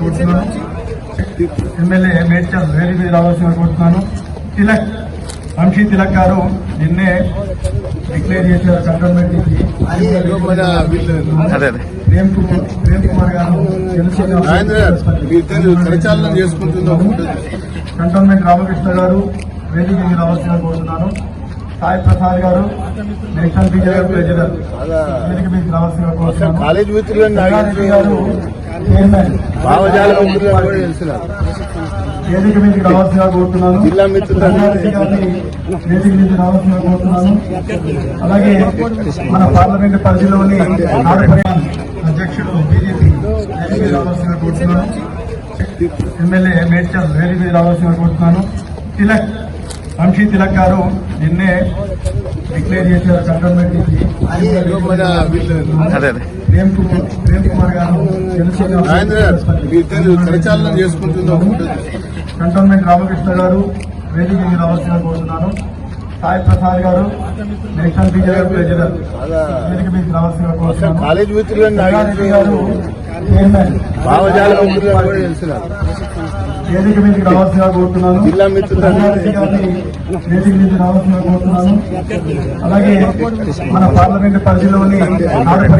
కోరుతున్నాను. ఎమ్మెల్యే మేడ్చల్ వేదిక రావాల్సిందిగా కోరుతున్నాను. తిలక్ వంశీ తిలక్ గారు నిన్నే డిక్లేర్ చేశారు కంటోన్మెంట్ ప్రేమ్ కుమార్ ప్రేమ్ కుమార్ గారు. కంటోన్మెంట్ రామకృష్ణ గారు వేదిక మీద రావాల్సిందిగా కోరుతున్నాను. సాయి ప్రసాద్ గారు నేషనల్ బీజేపీ ప్రెసిడెంట్. వేదిక మీద రావాల్సిందిగా కోరుతున్నాను కాలేజ్ మిత్రులను రంగారెడ్డి గారు చైర్మన్. వేదిక మీదకి రావాల్సిందిగా కోరుతున్నాను జిల్లా వేదిక మీదకి రావాల్సిందిగా కోరుతున్నాను అలాగే మన పార్లమెంట్ పరిధిలోని అధ్యక్షుడు బీజేపీ వేదిక రావాల్సిందిగా కోరుతున్నాను ఎమ్మెల్యే మేడ్చల్ వేదిక మీద రావాల్సిందిగా కోరుతున్నాను తిలక్ వంశీ తిలక్ గారు నిన్నే డిక్లేర్ చేశారు కంటోన్మెంట్ నుంచి ప్రేమ్ కుమార్ ప్రేమ్ కుమార్ గారు. కంటోన్మెంట్ రామకృష్ణ గారు వేదిక మీద రావాల్సిందిగా కోరుతున్నాను. సాయి ప్రసాద్ గారు నేషనల్ బీజేపీ ప్రెసిడెంట్. వేదిక మీద రావాల్సిందిగా కోరుతున్నాను. గారు చైర్మన్. వేదిక మీదకి రావాల్సిందిగా కోరుతున్నాను? వేదిక మీద రావాల్సిందిగా కోరుతున్నాను? అలాగే మన పార్లమెంట్ పరిధిలోని